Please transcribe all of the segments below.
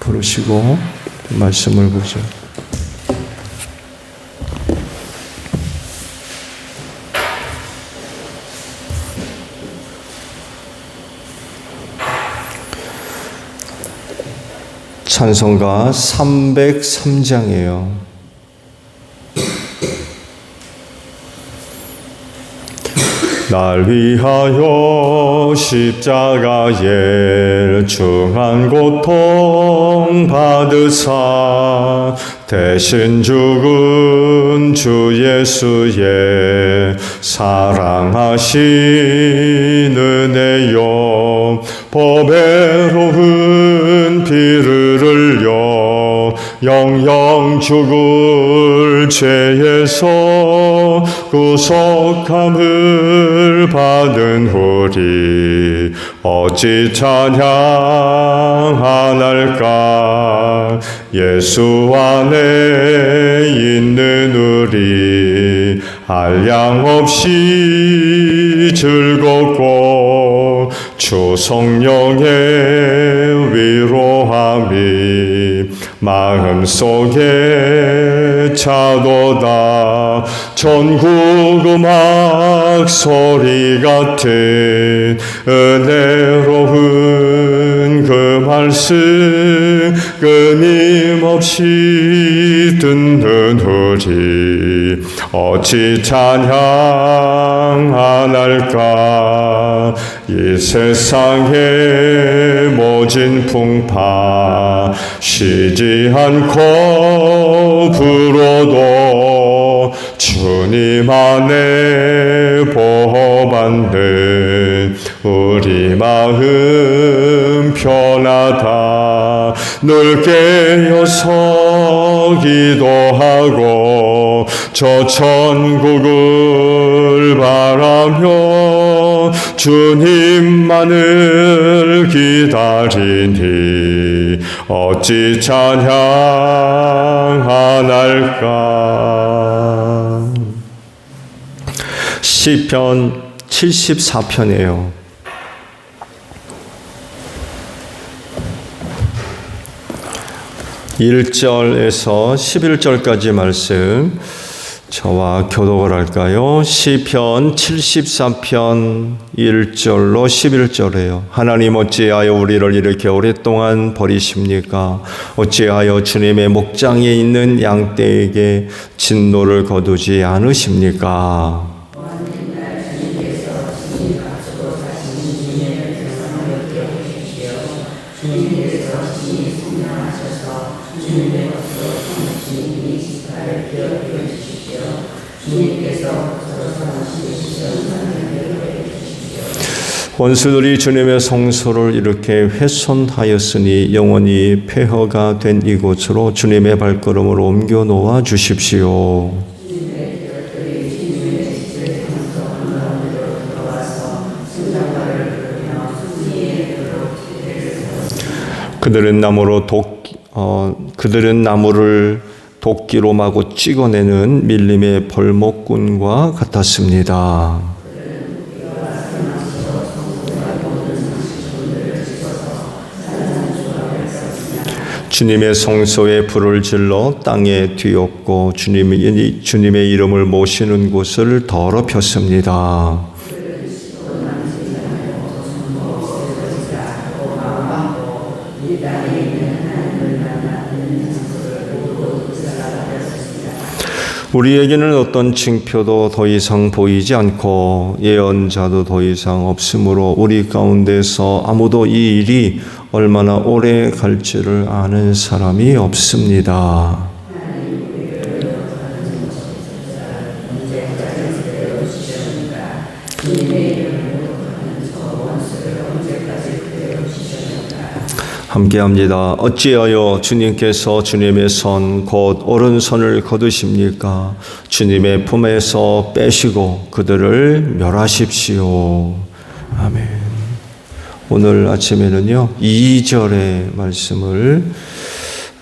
부르시고 말씀을 보죠. 찬송가 303장이에요. 날 위하여 십자가에 중한 고통 받으사 대신 죽은 주 예수의 사랑하신 은혜요. 법외로운 피를 흘려 영영 죽을 죄에서 구속함을 받은 우리 어찌 찬양하날까? 예수 안에 있는 우리 한량 없이 즐겁고 주 성령의 위로함이 마음속에 차도다 전국 음악 소리 같은 은혜로운 그 말씀 끊임없이 듣는 우리 어찌 찬양하날까 이 세상의 모진 풍파 쉬지 않고 불어도 주님 안에 보호받는 우리 마음 편하다 늘 깨어서 기도하고 저 천국을 바라며 주님만을 기다리니 어찌 찬양하날까 시편 74편이에요. 1절에서 11절까지 말씀 저와 교독을 할까요? 시편 73편 1절로 11절에요. 하나님 어찌하여 우리를 이렇게 오랫동안 버리십니까? 어찌하여 주님의 목장에 있는 양떼에게 진노를 거두지 않으십니까? 원수들이 주님의 성소를 이렇게 훼손하였으니 영원히 폐허가 된 이곳으로 주님의 발걸음을 옮겨 놓아 주십시오. 그들은 나무로 독, 어, 그들은 나무를 도끼로 마구 찍어내는 밀림의 벌목꾼과 같았습니다. 주님의 성소에 불을 질러 땅에 뒤엎고 주님의, 주님의 이름을 모시는 곳을 더럽혔습니다. 우리에게는 어떤 징표도 더 이상 보이지 않고 예언자도 더 이상 없으므로 우리 가운데서 아무도 이 일이 얼마나 오래 갈지를 아는 사람이 없습니다. 함께합니다. 어찌하여 주님께서 주님의 선, 곧 오른손을 거두십니까? 주님의 품에서 빼시고 그들을 멸하십시오. 아멘. 오늘 아침에는요, 2절의 말씀을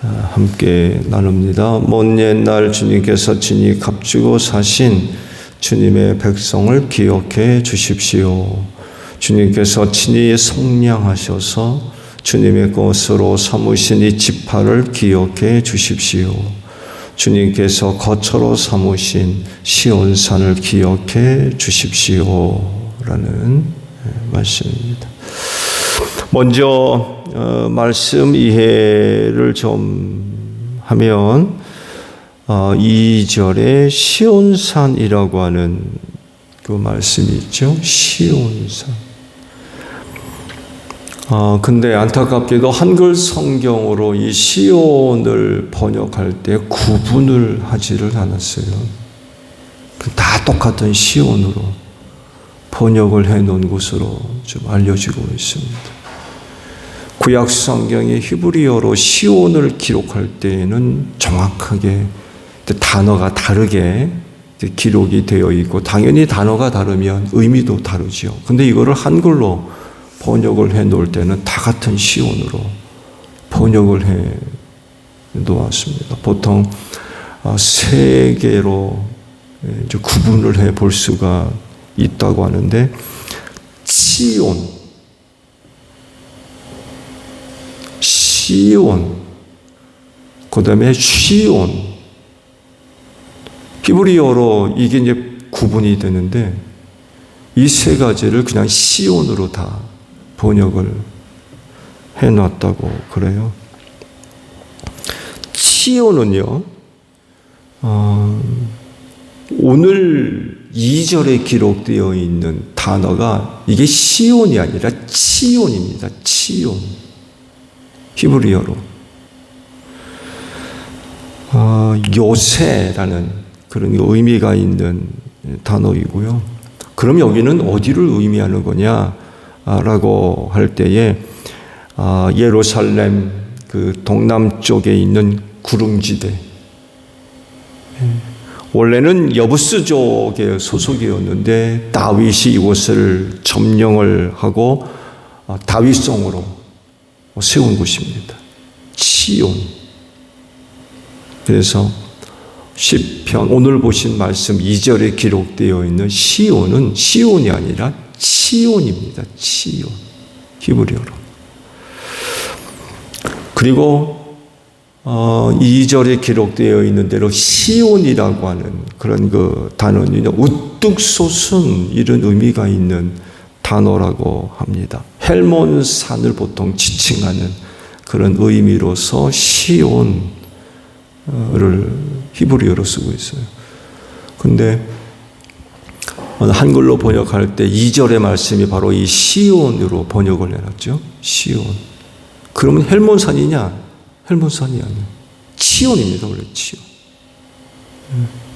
아, 함께 나눕니다. 먼 옛날 주님께서 친히 값주고 사신 주님의 백성을 기억해 주십시오. 주님께서 친히 성량하셔서 주님의 것으로 삼으신 이 지파를 기억해 주십시오. 주님께서 거처로 삼으신 시온산을 기억해 주십시오. 라는 말씀입니다. 먼저 어, 말씀 이해를 좀 하면 어, 2절에 시온산이라고 하는 그 말씀이 있죠. 시온산. 어, 근데 안타깝게도 한글 성경으로 이 시온을 번역할 때 구분을 하지를 않았어요. 다 똑같은 시온으로 번역을 해 놓은 것으로 좀 알려지고 있습니다. 구약 성경의 히브리어로 시온을 기록할 때에는 정확하게 단어가 다르게 기록이 되어 있고 당연히 단어가 다르면 의미도 다르죠. 근데 이거를 한글로 번역을 해 놓을 때는 다 같은 시온으로 번역을 해 놓았습니다. 보통 아, 세 개로 이제 구분을 해 볼 수가 있다고 하는데 치온, 시온, 그 다음에 쉬온. 히브리어로 이게 이제 구분이 되는데 이 세 가지를 그냥 시온으로 다 번역을 해놨다고 그래요. 치오는요, 어, 오늘 2절에 기록되어 있는 단어가 이게 시온이 아니라 치온입니다. 치온. 히브리어로. 어, 요새라는 그런 의미가 있는 단어이고요. 그럼 여기는 어디를 의미하는 거냐? 라고 할 때에 아, 예루살렘 그 동남쪽에 있는 구릉지대 예. 원래는 여부스족의 소속이었는데 다윗이 이곳을 점령을 하고 아, 다윗성으로 세운 곳입니다. 치온. 그래서 시편 오늘 보신 말씀 2절에 기록되어 있는 시온은 시온이 아니라 치온입니다. 치온. 히브리어로. 그리고 어, 2절에 기록되어 있는 대로 시온이라고 하는 그런 그 단어는요, 우뚝 솟은 이런 의미가 있는 단어라고 합니다. 헬몬 산을 보통 지칭하는 그런 의미로서 시온을 히브리어로 쓰고 있어요. 근데 한글로 번역할 때 2절의 말씀이 바로 이 시온으로 번역을 해놨죠. 시온. 그러면 헬몬산이냐? 헬몬산이 아니에요. 치온입니다. 원래 치온.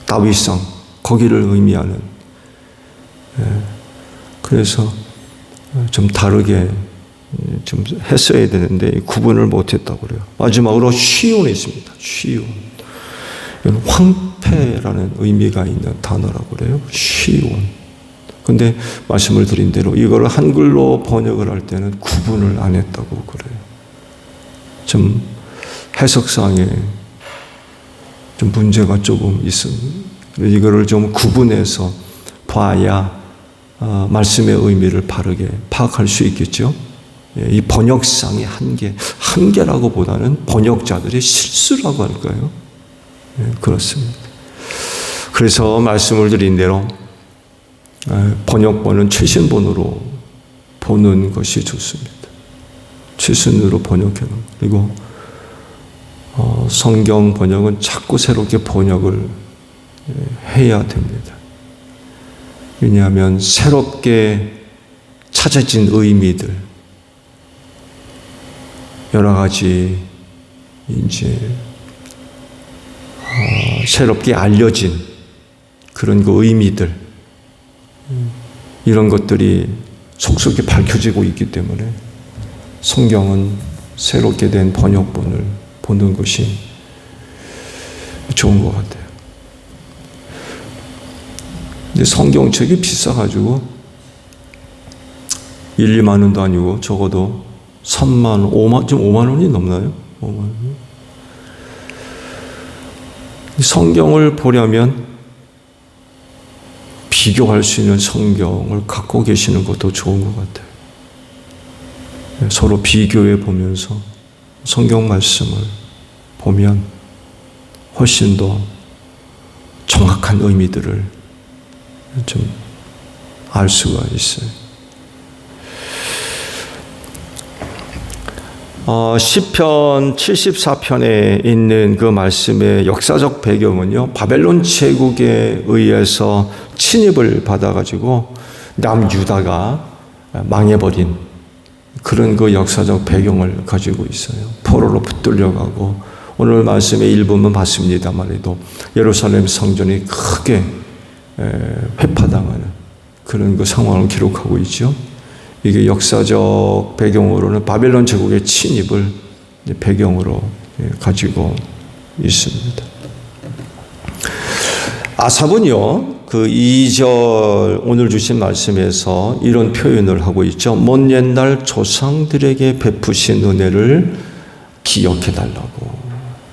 다윗상 거기를 의미하는. 예. 그래서 좀 다르게 좀 했어야 되는데 구분을 못했다고 그래요. 마지막으로 쉬온이 있습니다. 쉬온. 이건 황폐라는 의미가 있는 단어라고 그래요. 쉬온. 근데 말씀을 드린 대로 이걸 한글로 번역을 할 때는 구분을 안 했다고 그래요. 좀 해석상에 좀 문제가 조금 있습니다. 이거를 좀 구분해서 봐야 어, 말씀의 의미를 바르게 파악할 수 있겠죠. 예, 이 번역상의 한계, 한계라고 보다는 번역자들의 실수라고 할까요? 예, 그렇습니다. 그래서 말씀을 드린 대로 아, 번역본은 최신본으로 보는 것이 좋습니다. 최신으로 번역해놓은 그리고 어, 성경 번역은 자꾸 새롭게 번역을 예, 해야 됩니다. 왜냐하면 새롭게 찾아진 의미들, 여러 가지 이제 어, 새롭게 알려진 그런 그 의미들, 이런 것들이 속속에 밝혀지고 있기 때문에 성경은 새롭게 된 번역본을 보는 것이 좋은 것 같아요. 근데 성경책이 비싸가지고 1, 2만 원도 아니고 적어도 3만, 5만, 지금 5만 원이 넘나요? 5만 원. 성경을 보려면 비교할 수 있는 성경을 갖고 계시는 것도 좋은 것 같아요. 서로 비교해 보면서 성경 말씀을 보면 훨씬 더 정확한 의미들을 좀 알 수가 있어요. 어, 시편 74편에 있는 그 말씀의 역사적 배경은요, 바벨론 제국에 의해서 침입을 받아가지고 남유다가 망해버린 그런 그 역사적 배경을 가지고 있어요. 포로로 붙들려가고 오늘 말씀의 일부분 봤습니다만 해도 예루살렘 성전이 크게 회파당하는 그런 그 상황을 기록하고 있죠. 이게 역사적 배경으로는 바벨론 제국의 침입을 배경으로 가지고 있습니다. 아삽은요, 그 2절 오늘 주신 말씀에서 이런 표현을 하고 있죠. 먼 옛날 조상들에게 베푸신 은혜를 기억해 달라고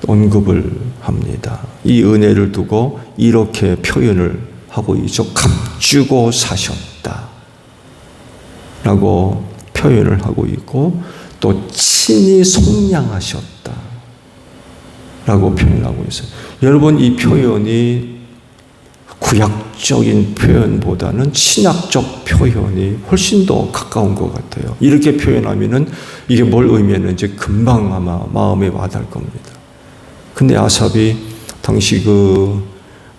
언급을 합니다. 이 은혜를 두고 이렇게 표현을 하고 있죠. 값주고 사셨다. 라고 표현을 하고 있고 또 친히 속량하셨다. 라고 표현하고 있어요. 여러분 이 표현이 구약적인 표현보다는 신약적 표현이 훨씬 더 가까운 것 같아요. 이렇게 표현하면은 이게 뭘 의미했는지 금방 아마 마음에 와닿을 겁니다. 근데 아삽이 당시 그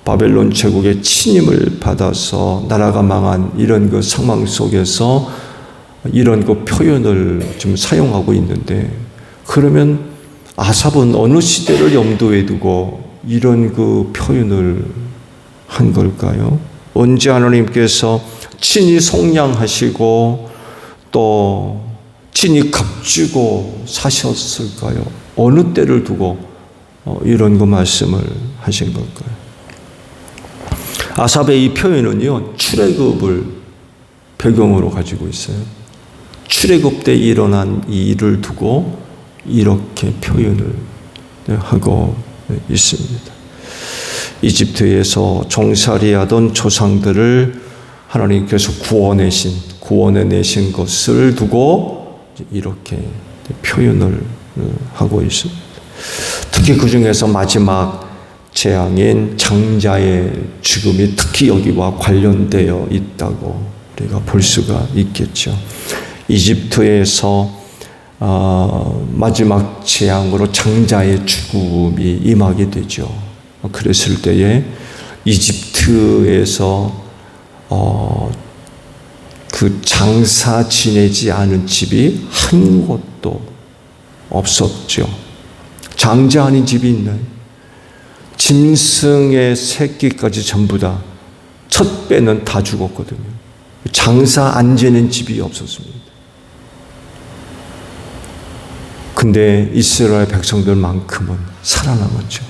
바벨론 제국의 침입을 받아서 나라가 망한 이런 그 상황 속에서 이런 그 표현을 좀 사용하고 있는데 그러면 아삽은 어느 시대를 염두에 두고 이런 그 표현을 한 걸까요? 언제 하나님께서 친히 속량하시고 또 친히 값주고 사셨을까요? 어느 때를 두고 어, 이런 그 말씀을 하신 걸까요? 아삽의 이 표현은요, 출애굽을 배경으로 가지고 있어요. 출애굽 때 일어난 이 일을 두고 이렇게 표현을 하고 있습니다. 이집트에서 종살이하던 조상들을 하나님께서 구원해신 구원해 내신 것을 두고 이렇게 표현을 하고 있습니다. 특히 그 중에서 마지막 재앙인 장자의 죽음이 특히 여기와 관련되어 있다고 우리가 볼 수가 있겠죠. 이집트에서 어, 마지막 재앙으로 장자의 죽음이 임하게 되죠. 그랬을 때에 이집트에서 어, 그 장사 지내지 않은 집이 한 곳도 없었죠. 장자 아닌 집이 있나요? 짐승의 새끼까지 전부 다 첫 배는 다 죽었거든요. 장사 안 지는 집이 없었습니다. 근데 이스라엘 백성들만큼은 살아남았죠.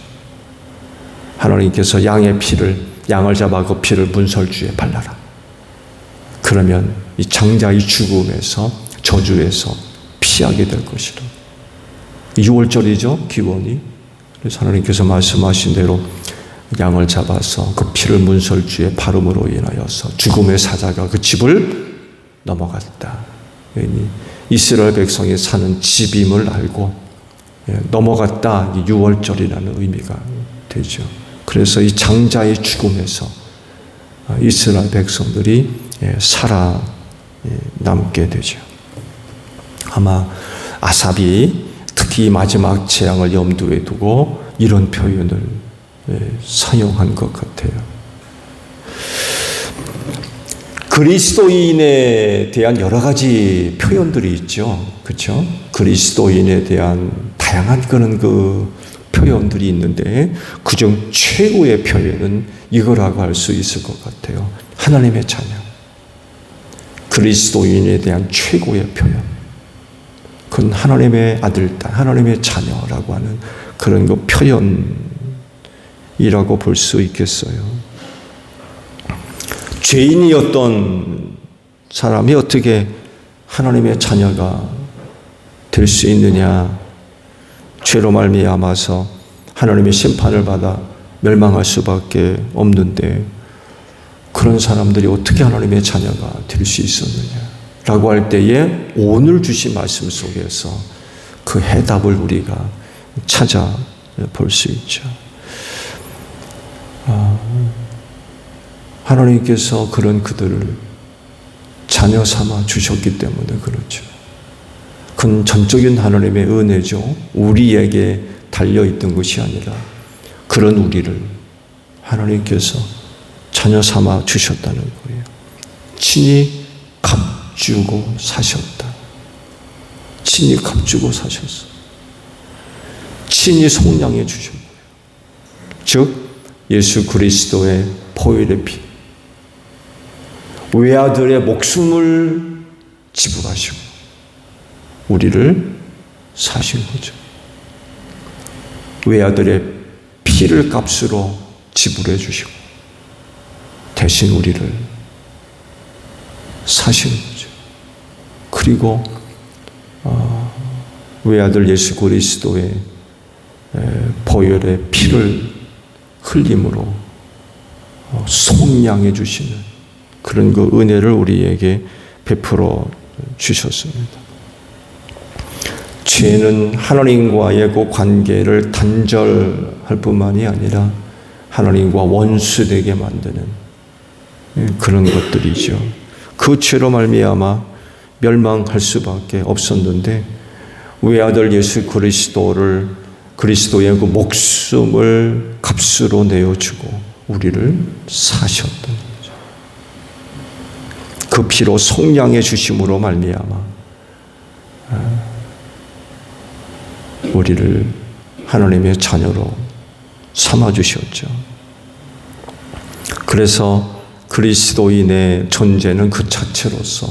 하나님께서 양의 피를 양을 잡아 그 피를 문설주에 발라라. 그러면 이 장자의 죽음에서 저주에서 피하게 될 것이다. 6월절이죠 기원이. 그래서 하나님께서 말씀하신 대로 양을 잡아서 그 피를 문설주에 바름으로 인하여서 죽음의 사자가 그 집을 넘어갔다. 이스라엘 백성이 사는 집임을 알고 예, 넘어갔다. 6월절이라는 의미가 되죠. 그래서 이 장자의 죽음에서 이스라엘 백성들이 예, 살아 예, 남게 되죠. 아마 아삽이 특히 마지막 재앙을 염두에 두고 이런 표현을 사용한 것 같아요. 그리스도인에 대한 여러 가지 표현들이 있죠. 그렇죠? 그리스도인에 대한 다양한 그런 그 표현들이 있는데 그중 최고의 표현은 이거라고 할 수 있을 것 같아요. 하나님의 자녀. 그리스도인에 대한 최고의 표현. 그건 하나님의 아들, 딸, 하나님의 자녀라고 하는 그런 그 표현이라고 볼 수 있겠어요. 죄인이었던 사람이 어떻게 하나님의 자녀가 될 수 있느냐? 죄로 말미암아서 하나님의 심판을 받아 멸망할 수밖에 없는데 그런 사람들이 어떻게 하나님의 자녀가 될 수 있었느냐? 라고 할 때에 오늘 주신 말씀 속에서 그 해답을 우리가 찾아 볼 수 있죠. 아, 하나님께서 그런 그들을 자녀 삼아 주셨기 때문에 그렇죠. 그건 전적인 하나님의 은혜죠. 우리에게 달려있던 것이 아니라 그런 우리를 하나님께서 자녀 삼아 주셨다는 거예요. 친히 값주고 사셨다. 친히 값주고 사셨어. 친히 속량해 주셨고 즉, 예수 그리스도의 포일의 피. 외아들의 목숨을 지불하시고 우리를 사신 거죠. 외아들의 피를 값으로 지불해 주시고 대신 우리를 사신 거죠. 그리고 어, 외아들 예수 그리스도의 보혈의 피를 흘림으로 어, 속량해 주시는 그런 그 은혜를 우리에게 베풀어 주셨습니다. 죄는 하나님과의 그 관계를 단절할 뿐만이 아니라 하나님과 원수되게 만드는 그런 것들이죠. 그 죄로 말미암아 멸망할 수밖에 없었는데 외아들 예수 그리스도를 그리스도의 그 목숨을 값으로 내어주고 우리를 사셨던 그 피로 속량해 주심으로 말미암아 아, 우리를 하나님의 자녀로 삼아 주셨죠. 그래서 그리스도인의 존재는 그 자체로서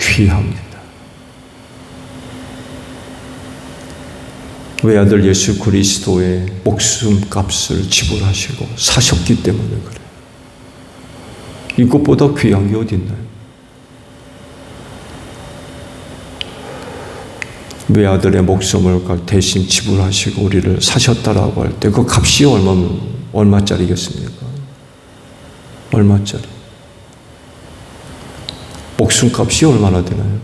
귀합니다. 외아들 예수 그리스도의 목숨값을 지불하시고 사셨기 때문에 그래요. 이것보다 귀한 게 어디 있나요? 외아들의 목숨을 대신 지불하시고 우리를 사셨다라고 할 때 그 값이 얼마 얼마짜리겠습니까? 얼마짜리? 목숨값이 얼마나 되나요?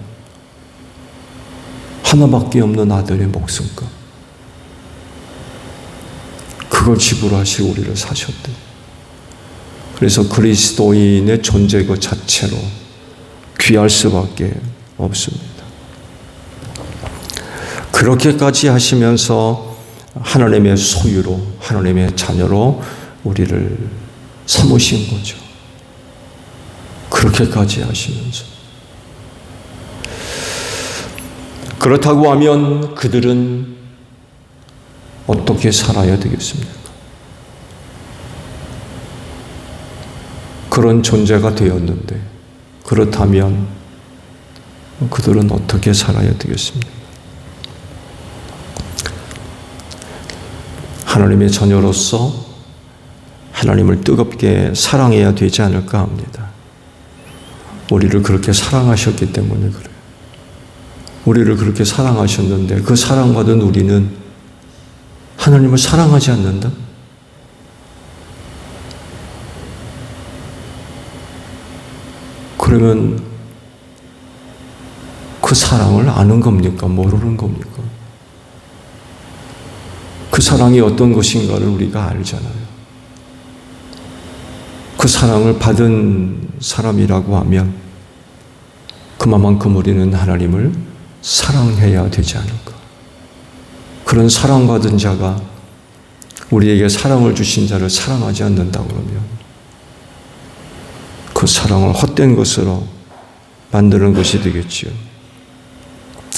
하나밖에 없는 아들의 목숨값. 그걸 지불하시고 우리를 사셨대. 그래서 그리스도인의 존재 그 자체로 귀할 수밖에 없습니다. 그렇게까지 하시면서 하나님의 소유로, 하나님의 자녀로 우리를 삼으신 거죠. 그렇게까지 하시면서. 그렇다고 하면 그들은 어떻게 살아야 되겠습니까? 그런 존재가 되었는데, 그렇다면 그들은 어떻게 살아야 되겠습니까? 하나님의 자녀로서 하나님을 뜨겁게 사랑해야 되지 않을까 합니다. 우리를 그렇게 사랑하셨기 때문에 그래요. 우리를 그렇게 사랑하셨는데 그 사랑받은 우리는 하나님을 사랑하지 않는다? 그러면 그 사랑을 아는 겁니까? 모르는 겁니까? 그 사랑이 어떤 것인가를 우리가 알잖아요. 그 사랑을 받은 사람이라고 하면 그만큼 우리는 하나님을 사랑해야 되지 않을까. 그런 사랑받은 자가 우리에게 사랑을 주신 자를 사랑하지 않는다 그러면 그 사랑을 헛된 것으로 만드는 것이 되겠지요.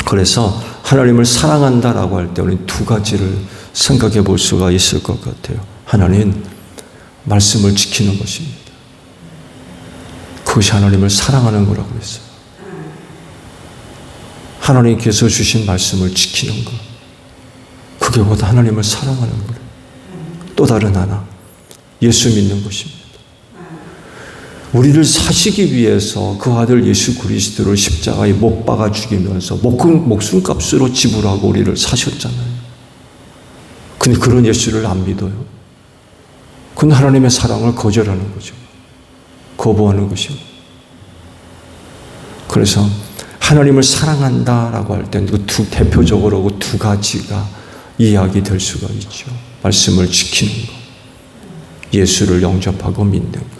그래서 하나님을 사랑한다라고 할 때 우리 두 가지를 생각해 볼 수가 있을 것 같아요. 하나님 말씀을 지키는 것입니다. 그것이 하나님을 사랑하는 거라고 했어요. 하나님께서 주신 말씀을 지키는 것. 그게 곧 하나님을 사랑하는 거예요. 또 다른 하나, 예수 믿는 것입니다. 우리를 사시기 위해서 그 아들 예수 그리스도를 십자가에 못 박아 죽이면서 목숨, 목숨값으로 지불하고 우리를 사셨잖아요. 근데 그런 예수를 안 믿어요. 그건 하나님의 사랑을 거절하는 거죠. 거부하는 것이요. 그래서 하나님을 사랑한다라고 할 때는 그 두, 대표적으로 그 두 가지가 이야기 될 수가 있죠. 말씀을 지키는 것, 예수를 영접하고 믿는 것.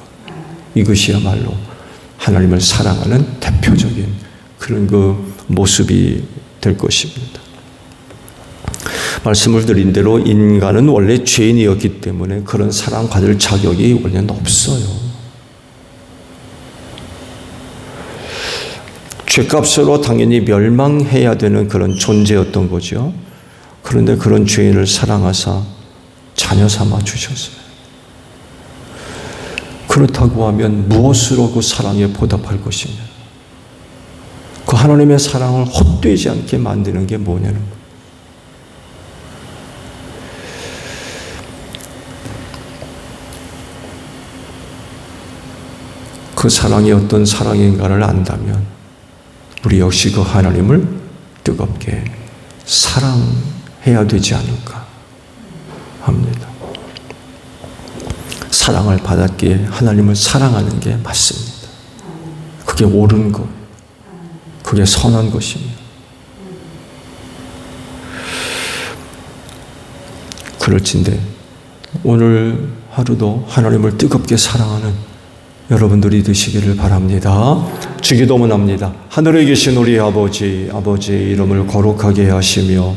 이것이야말로 하나님을 사랑하는 대표적인 그런 그 모습이 될 것입니다. 말씀을 드린 대로 인간은 원래 죄인이었기 때문에 그런 사랑 받을 자격이 원래는 없어요. 죄값으로 당연히 멸망해야 되는 그런 존재였던 거죠. 그런데 그런 죄인을 사랑하사 자녀 삼아 주셨어요. 그렇다고 하면 무엇으로 그 사랑에 보답할 것이냐? 그 하나님의 사랑을 헛되지 않게 만드는 게 뭐냐는 거예요. 그 사랑이 어떤 사랑인가를 안다면 우리 역시 그 하나님을 뜨겁게 사랑해야 되지 않을까 합니다. 사랑을 받았기에 하나님을 사랑하는 게 맞습니다. 그게 옳은 것, 그게 선한 것입니다. 그럴진데 오늘 하루도 하나님을 뜨겁게 사랑하는 여러분들이 되시기를 바랍니다. 주기도문합니다. 하늘에 계신 우리 아버지, 아버지의 이름을 거룩하게 하시며